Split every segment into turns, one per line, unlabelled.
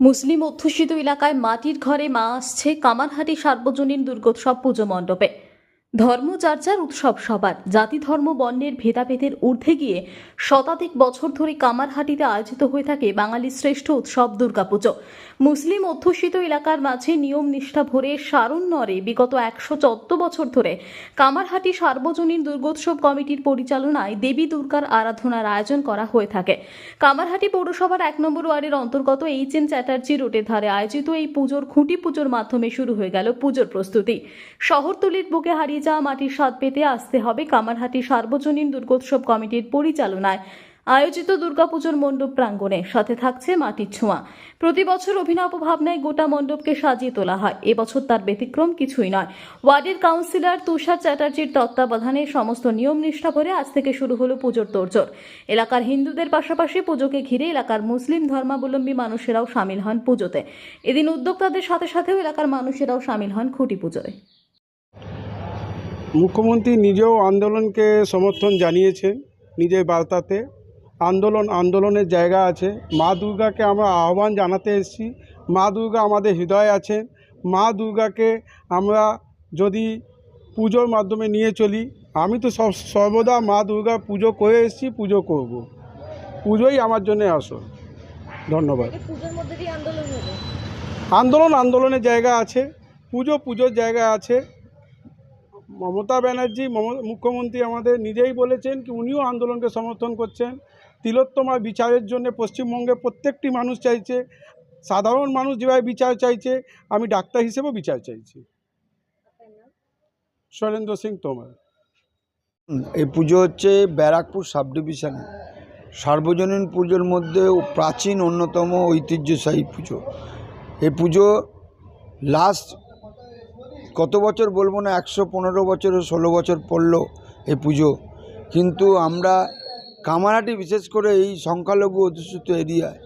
মুসলিম অধ্যুষিত এলাকায় মাটির ঘরে মা আসছে কামারহাটি সার্বজনীন দুর্গোৎসব পুজো মণ্ডপে। ধর্ম চর্চার উৎসব সবার। জাতি ধর্ম বর্ণের ভেদাভেদের ঊর্ধ্বে গিয়ে শতাধিক বছর ধরে কামারহাটিতে আয়োজিত হয়ে থাকে বাঙালির শ্রেষ্ঠ উৎসব দুর্গাপুজো। মুসলিম অধ্যুষিত এলাকার মাঝে নিয়ম নিষ্ঠা ভরে সারণ্যরে বিগত একশো চোদ্দ বছর ধরে কামারহাটি সার্বজনীন দুর্গোৎসব কমিটির পরিচালনায় দেবী দুর্গার আরাধনার আয়োজন করা হয়ে থাকে। কামারহাটি পৌরসভার এক নম্বর ওয়ার্ডের অন্তর্গত এইচ এন চ্যাটার্জি রোডের ধারে আয়োজিত এই পুজোর খুঁটি পুজোর মাধ্যমে শুরু হয়ে গেল পুজোর প্রস্তুতি। শহরতলির বুকে হারিয়ে যাওয়া মাটির স্বাদ পেতে আসতে হবে কামারহাটি সার্বজনীন দুর্গোৎসব কমিটির পরিচালনায়। আয়োজিত দুর্গাপুজোর মণ্ডপ প্রাঙ্গণে সাথে থাকছে মাটির ছোঁয়া। প্রতি বছর অভিনব ভাবনায় গোটা মণ্ডপকে সাজিয়ে তোলা হয়। এবছর তার ব্যতিক্রম কিছুই নয়। ওয়ার্ডের কাউন্সিলর তুষার চ্যাটার্জির তত্ত্বাবধানে সমস্ত নিয়ম নিষ্ঠা ভরে আজ থেকে শুরু হলো পুজোর তোড়জোড়। এলাকার হিন্দুদের পাশাপাশি পুজোকে ঘিরে এলাকার মুসলিম ধর্মাবলম্বী মানুষেরাও সামিল হন পুজোতে। এদিন উদ্যোক্তাদের সাথে সাথেও এলাকার মানুষেরাও সামিল হন খুঁটি পুজোয়।
মুখ্যমন্ত্রী নিজেও আন্দোলনকে সমর্থন জানিয়েছেন নিজের বার্তাতে। আন্দোলন আন্দোলনের জায়গা আছে। মা দুর্গাকে আমরা আহ্বান জানাতে এসেছি। মা দুর্গা আমাদের হৃদয়ে আছেন। মা দুর্গাকে আমরা যদি পুজোর মাধ্যমে নিয়ে চলি আমি তো সব সর্বদা মা দুর্গা পুজো করে এসেছি পুজো করব। পুজোই আমার জন্য আসল। ধন্যবাদ।
আন্দোলন
আন্দোলনের জায়গা আছে। পুজো পুজোর জায়গা আছে। মমতা ব্যানার্জি মুখ্যমন্ত্রী আমাদের নিজেই বলেছেন কি উনিও আন্দোলনকে সমর্থন করছেন। তিলোত্তমার বিচারের জন্য পশ্চিমবঙ্গে প্রত্যেকটি মানুষ চাইছে, সাধারণ মানুষ যেভাবে বিচার চাইছে, আমি ডাক্তার হিসেবেও বিচার চাইছি। শৈলেন্দ্র সিং তোমার।
এই পুজো হচ্ছে ব্যারাকপুর সাব ডিভিশনে। সার্বজনীন পুজোর মধ্যে প্রাচীন অন্যতম ঐতিহ্যশালী পুজো। এই পুজো লাস্ট কত বছর বলব না, একশো পনেরো বছর ষোলো বছর পড়ল এই পুজো। কিন্তু আমরা কামারহাটি বিশেষ করে এই সংখ্যালঘু অধ্যুষিত এরিয়ায়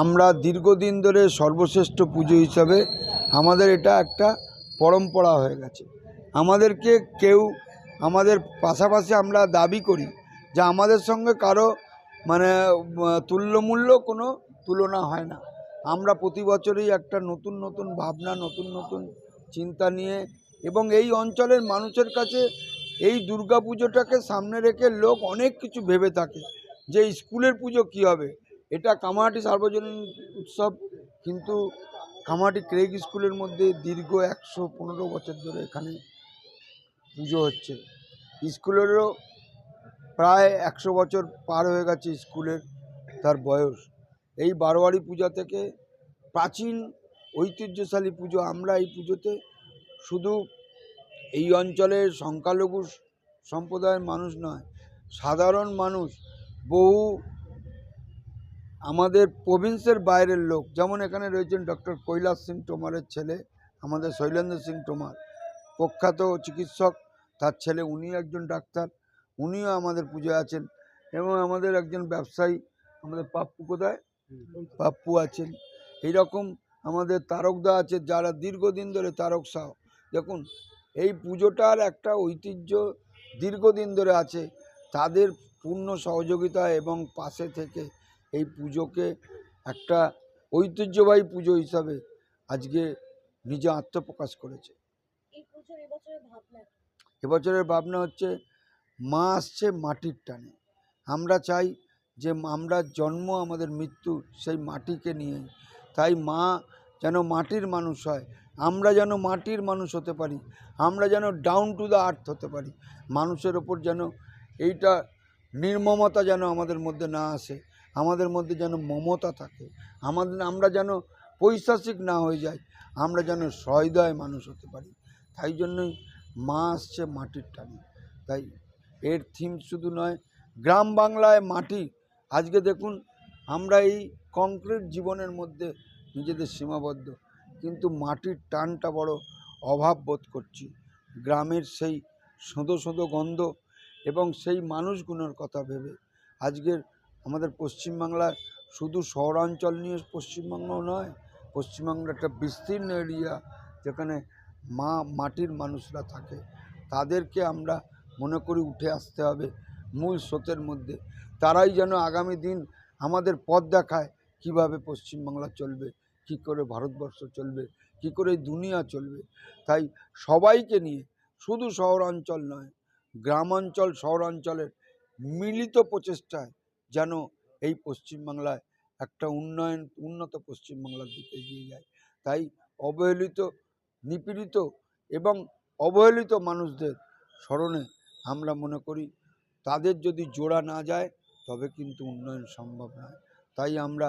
আমরা দীর্ঘদিন ধরে সর্বশ্রেষ্ঠ পুজো হিসাবে আমাদের এটা একটা পরম্পরা হয়ে গেছে। আমাদেরকে কেউ, আমাদের পাশাপাশি আমরা দাবি করি যে আমাদের সঙ্গে কারও মানে তুল্যমূল্য কোনো তুলনা হয় না। আমরা প্রতি বছরই একটা নতুন নতুন ভাবনা, নতুন নতুন চিন্তা নিয়ে এবং এই অঞ্চলের মানুষের কাছে এই দুর্গা পুজোটাকে সামনে রেখে লোক অনেক কিছু ভেবে থাকে যে স্কুলের পুজো কী হবে। এটা কামাহাটি সার্বজনীন উৎসব, কিন্তু কামাহাটি ক্রেগ স্কুলের মধ্যে দীর্ঘ একশো পনেরো বছর ধরে এখানে পুজো হচ্ছে। স্কুলেরও প্রায় একশো বছর পার হয়ে গেছে স্কুলের, তার বয়স। এই বারোয়ারি পূজা থেকে প্রাচীন ঐতিহ্যশালী পুজো আমরা এই পুজোতে শুধু এই অঞ্চলের সংখ্যালঘু সম্প্রদায়ের মানুষ নয় সাধারণ মানুষ বহু আমাদের প্রভিন্সের বাইরের লোক যেমন এখানে রয়েছেন ডক্টর কৈলাস সিং টোমারের ছেলে আমাদের শৈলেন্দ্র সিং টোমার প্রখ্যাত চিকিৎসক তার ছেলে উনি একজন ডাক্তার উনিও আমাদের পুজোয় আছেন এবং আমাদের একজন ব্যবসায়ী আমাদের পাপ্পু কোথায়? পাপ্পু আছেন। এইরকম আমাদের তারকদা আছে যারা দীর্ঘদিন ধরে তারক সাহ। দেখুন এই পুজোটার একটা ঐতিহ্য দীর্ঘদিন ধরে আছে। তাদের পূর্ণ সহযোগিতা এবং পাশে থেকে এই পুজোকে একটা ঐতিহ্যবাহী পুজো হিসাবে আজকে নিজে আত্মপ্রকাশ করেছে।
এবছরের ভাবনা
হচ্ছে মা আসছে মাটির টানে। আমরা চাই যে আমরা জন্ম আমাদের মৃত্যু সেই মাটিকে নিয়ে তাই মা যেন মাটির মানুষ হয়। আমরা যেন মাটির মানুষ হতে পারি। আমরা যেন ডাউন টু দ্য আর্থ হতে পারি। মানুষের ওপর যেন এইটা নির্মমতা যেন আমাদের মধ্যে না আসে। আমাদের মধ্যে যেন মমতা থাকে। আমাদের, আমরা যেন পৈশাসিক না হয়ে যাই। আমরা যেন সহৃদয় মানুষ হতে পারি। তাই জন্যই মা আসছে মাটির টানে। তাই এর থিম শুধু নয়, গ্রাম বাংলায় মাটি। আজকে দেখুন, আমরা এই কংক্রিট জীবনের মধ্যে নিজেদের সীমাবদ্ধ। কিন্তু মাটির টানটা বড় অভাব বোধ করছি। গ্রামের সেই সোঁদো সোঁদো গন্ধ এবং সেই মানুষগুলোর কথা ভেবে। আজকের আমাদের পশ্চিমবাংলার শুধু শহরাঞ্চল নিয়ে পশ্চিমবঙ্গ নয় পশ্চিমবঙ্গ একটা বিস্তীর্ণ এরিয়া যেখানে মা, মাটির মানুষরা থাকে। তাদেরকে আমরা মনে করি উঠে আসতে হবে মূল স্রোতের মধ্যে। তারাই যেন আগামী দিন আমাদের পথ দেখায় কীভাবে পশ্চিমবাংলা চলবে, কি করে ভারতবর্ষ চলবে, কি করে দুনিয়া চলবে। তাই সবাইকে নিয়ে, শুধু শহরাঞ্চল নয়, গ্রামাঞ্চল, শহরাঞ্চলের মিলিত প্রচেষ্টায় যেন এই পশ্চিমবাংলায় একটা উন্নয়ন, উন্নত পশ্চিমবাংলার দিকে এগিয়ে যায়। তাই অবহেলিত, নিপীড়িত এবং অবহেলিত মানুষদের স্মরণে আমরা মনে করি, তাদের যদি জোড়া না যায়, তবে কিন্তু উন্নয়ন সম্ভব নয়। তাই আমরা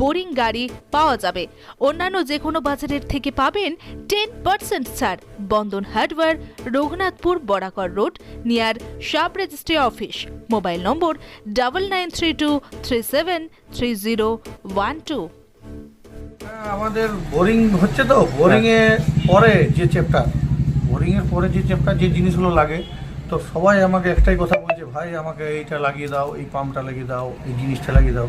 বোরিং গাড়ি পাওয়া যাবে। অন্যান্য যে কোনো বাজারের থেকে পাবেন টেন পার্সেন্ট ছাড়। Bandhan hardware, Raghunathpur Barakar road, near sub registry office. Mobile number double nine three two three seven three zero one two
আমাদের বোরিং হচ্ছে তো বোরিং এ পরে যে চ্যাপ্টার বোরিং এর পরে যে চ্যাপ্টার যে জিনিসগুলো লাগে, তো সবাই আমাকে একটাই কথা বলছে, ভাই, আমাকে এইটা লাগিয়ে দাও, এই পাম্পটা লাগিয়ে দাও, এই জিনিসটা লাগিয়ে দাও।